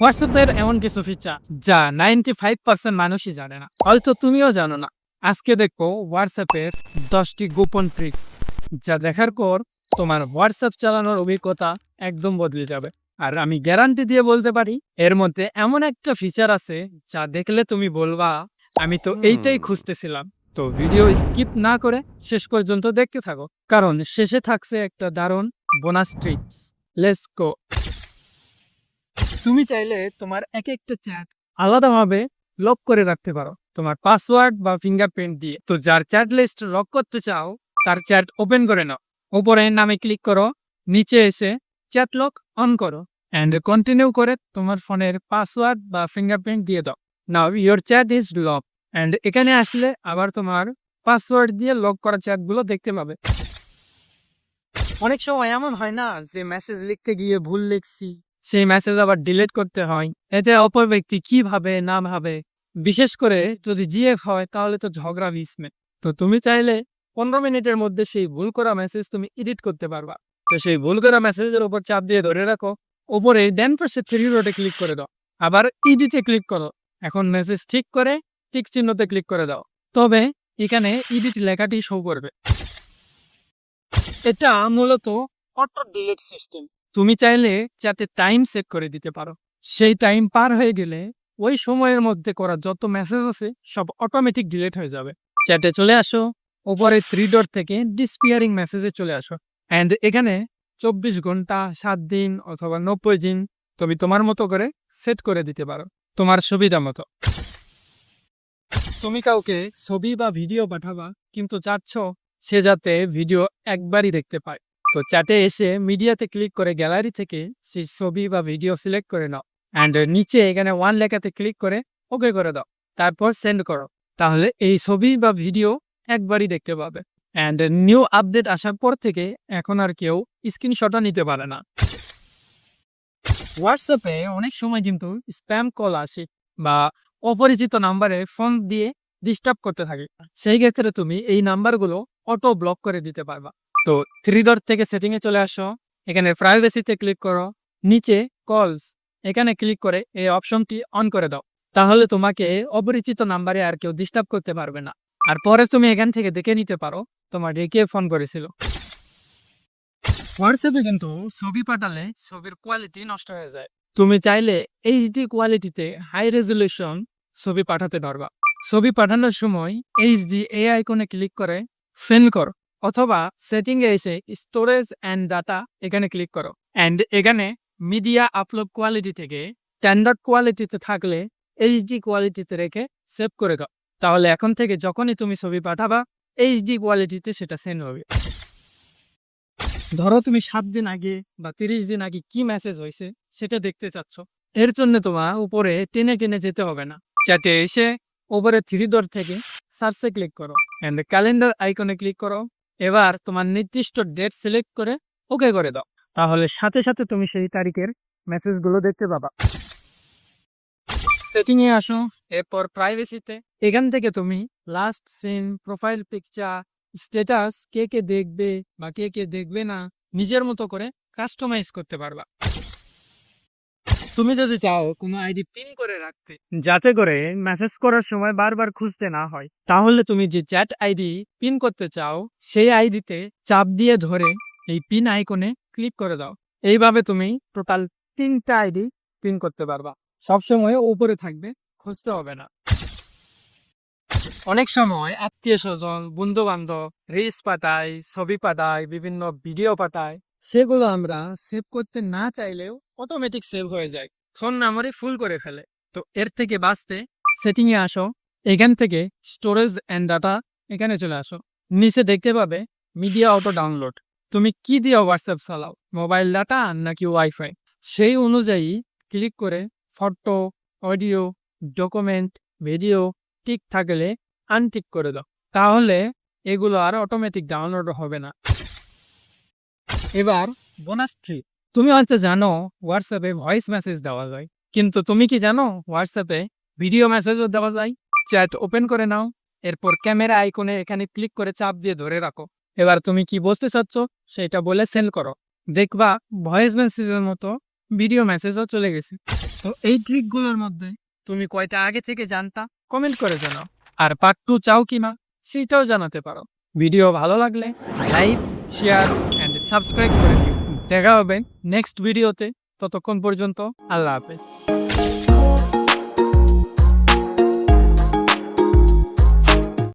হোয়াটসঅ্যাপের এমন কিছু ফিচার যা নাইনটি ফাইভ পার্সেন্ট মানুষই জানে না। হয়তো তুমিও জানো না। আজকে দেখব হোয়াটসঅ্যাপের দশটি গোপন ট্রিক্স যা দেখার পর তোমার হোয়াটসঅ্যাপ চালানোর অভিজ্ঞতা একদম বদলে যাবে। আর আমি গ্যারান্টি দিয়ে বলতে পারি এর মধ্যে এমন একটা ফিচার আছে যা দেখলে তুমি বলবা আমি তো এইটাই খুঁজতেছিলাম। তো ভিডিও স্কিপ না করে শেষ পর্যন্ত দেখতে থাকো। কারণ শেষে থাকছে একটা দারুণ বোনাস ট্রিপস লেটস গো তুমি চাইলে তোমার এক একটা চ্যাট আলাদাভাবে লক করে রাখতে পারো। তোমার পাসওয়ার্ড বা ফিঙ্গারপ্রিন্ট দিয়ে। তো যার চ্যাট লিস্ট লক করতে চাও, তার চ্যাট ওপেন করে নাও। উপরে নামে ক্লিক করো, নিচে এসে চ্যাট লক অন করো অ্যান্ড কন্টিনিউ করে তোমার ফোনের পাসওয়ার্ড বা ফিঙ্গারপ্রিন্ট দিয়ে দাও। Now your chat is lock and এখানে আসলে আবার তোমার পাসওয়ার্ড দিয়ে লক করা চ্যাটগুলো দেখতে পাবে। অনেক সময় এমন হয় না যে মেসেজ লিখতে গিয়ে ভুল লিখছি সেই মেসেজ আবার ডিলিট করতে হয়। এতে অপর ব্যক্তি কি ভাবে, না ভাবে, বিশেষ করে যদি জিএফ হয়, তাহলে তো ঝগড়া মিসমে তো তুমি চাইলে পনেরো মিনিটের মধ্যে সেই ভুল করা মেসেজ তুমি এডিট করতে পারবা। তো সেই ভুল করা মেসেজের উপর চাপ দিয়ে ধরে রাখো। ওপরে ড্যান পাশে থ্রি রোডে ক্লিক করে দাও। আবার ইডিটে ক্লিক করো। এখন মেসেজ ঠিক করে টিক চিহ্নতে ক্লিক করে দাও। তবে এখানে ইডিট লেখাটি শো করবে। এটা মূলত অটো ডিলিট সিস্টেম তুমি চাইলে যাতে টাইম সেট করে দিতে পারো। সেই টাইম পার হয়ে গেলে ওই সময়ের মধ্যে করা যত মেসেজ আছে সব অটোমেটিক ডিলিট হয়ে যাবে। চ্যাটে চলে আসো, ওপরে থ্রি ডট থেকে ডিসপিয়ারিং মেসেজে চলে আসো। অ্যান্ড এখানে চব্বিশ ঘণ্টা, সাত দিন অথবা নব্বই দিন তুমি তোমার মতো করে সেট করে দিতে পারো, তোমার সুবিধা মতো। তুমি কাউকে ছবি বা ভিডিও পাঠাবা, কিন্তু চাচ্ছ সে যাতে ভিডিও একবারই দেখতে পায়। তো চ্যাটে এসে মিডিয়াতে ক্লিক করে গ্যালারি থেকে সেই ছবি বা ভিডিও সিলেক্ট করে নাও। অ্যান্ড নিচে এখানে ওয়ান লেখাতে ক্লিক করে ওকে করে দাও। তারপর সেন্ড করো। তাহলে এই ছবি বা ভিডিও একবারই দেখতে পাবে। অ্যান্ড নিউ আপডেট আসার পর থেকে এখন আর কেউ স্ক্রিনশটও নিতে পারে না। হোয়াটসঅ্যাপে অনেক সময় কিন্তু স্প্যাম কল আসে বা অপরিচিত নাম্বারে ফোন দিয়ে ডিস্টার্ব করতে থাকে। সেই ক্ষেত্রে তুমি এই নাম্বারগুলো অটো ব্লক করে দিতে পারবা। তো থ্রি ডট থেকে সেটিং এ চলে আসো। এখানে প্রাইভেসিতে ক্লিক করো। নিচে কলস এখানে ক্লিক করে এই অপশনটি অন করে দাও। তাহলে তোমাকে অপরিচিত নাম্বারে আর কেউ ডিস্টার্ব করতে পারবে না। আর পরে তুমি এখান থেকে দেখে নিতে পারো, তোমার কে ফোন করেছিল। হোয়াটসঅ্যাপে কিন্তু ছবি পাঠালে ছবির কোয়ালিটি নষ্ট হয়ে যায়। তুমি চাইলে এইচডি কোয়ালিটিতে হাই রেজলিউশন ছবি পাঠাতে পারবা। ছবি পাঠানোর সময় এইচডি এ আইকনে ক্লিক করে সেন্ড করো। অথবা সেটিং এ এসে স্টোরেজ অ্যান্ড ডাটা এখানে ক্লিক করো। অ্যান্ড এখানে মিডিয়া আপলোড কোয়ালিটি থেকে স্ট্যান্ডার্ড কোয়ালিটিতে থাকলে এইচডি কোয়ালিটিতে রেখে সেভ করে দাও। তাহলে এখন থেকে যখনই তুমি ছবি পাঠাবা, এইচডি কোয়ালিটিতে সেটা সেন্ড হবে। ধরো তুমি সাত দিন আগে বা তিরিশ দিন আগে কি মেসেজ হয়েছে সেটা দেখতে চাচ্ছ। এর জন্য তোমার উপরে টেনে টেনে যেতে হবে না। চ্যাটে এসে উপরে থ্রি ডট থেকে সার্চে ক্লিক করো। অ্যান্ড ক্যালেন্ডার আইকনে ক্লিক করো। এবার তোমার নির্দিষ্ট ডেট সিলেক্ট করে ওকে করে দাও। তাহলে সাথে সাথে তুমি সেই তারিখের মেসেজগুলো দেখতে পাবা। সেটিংয়ে আসো, এরপর প্রাইভেসিতে এখান থেকে তুমি last seen profile picture status কে কে দেখবে বা কে কে দেখবে না, নিজের মতো করে কাস্টমাইজ করতে পারবা। তুমি যদি চাও কোনো আইডি পিন করে রাখতে, যাতে করে মেসেজ করার সময় বারবার খুঁজতে না হয়, তাহলে তুমি যে চ্যাট আইডি পিন করতে চাও, সেই আইডিতে চাপ দিয়ে ধরে এই পিন আইকনে ক্লিক করে দাও। এইভাবে তুমি টোটাল তিনটা আইডি পিন করতে পারবা। সবসময় উপরে থাকবে, খুঁজতে হবে না। অনেক সময় আত্মীয় স্বজন বন্ধু বান্ধব রিলস পাঠায়, ছবি পাঠায়, বিভিন্ন ভিডিও পাঠায়। সেগুলো আমরা সেভ করতে না চাইলেও অটোমেটিক সেভ হয়ে যায়। ফোন নাম্বারে ফুল করে ফেলে। তো এর থেকে বাঁচতে সেটিং এ আসো, এখান থেকে স্টোরেজ অ্যান্ড ডাটা এখানে চলে আসো। নিচে দেখতে পাবে মিডিয়া অটো ডাউনলোড তুমি কি দিয়ে হোয়াটসঅ্যাপ চালাও মোবাইল ডাটা নাকি ওয়াইফাই সেই অনুযায়ী ক্লিক করে photo audio document video tick থাকলে আনটিক করে দাও। তাহলে এগুলো আর অটোমেটিক ডাউনলোড হবে না। এবার বোনাস ট্রিপ তুমি হয়তো জানো হোয়াটসঅ্যাপে ভয়েস মেসেজ দেওয়া যায়, কিন্তু তুমি কি জানো হোয়াটসঅ্যাপে ভিডিও মেসেজও দেওয়া যায়? চ্যাট ওপেন করে নাও, এরপর ক্যামেরা আইকনে এখানে ক্লিক করে চাপ দিয়ে ধরে রাখো। এবার তুমি কি বসতে চাচ্ছ সেটা বলে সেল করো। দেখবা ভয়েস মেসেজের মতো ভিডিও মেসেজও চলে গেছে। তো এই ট্রিকগুলোর মধ্যে তুমি কয়টা আগে থেকে জানতা কমেন্ট করে জানাও। আর পার্ট টু চাও কি মা সেটাও জানাতে পারো। ভিডিও ভালো লাগলে লাইক শেয়ার সাবস্ক্রাইব করে দিও। দেখা হবে নেক্সট ভিডিওতে। ততক্ষণ পর্যন্ত আল্লাহ হাফেজ।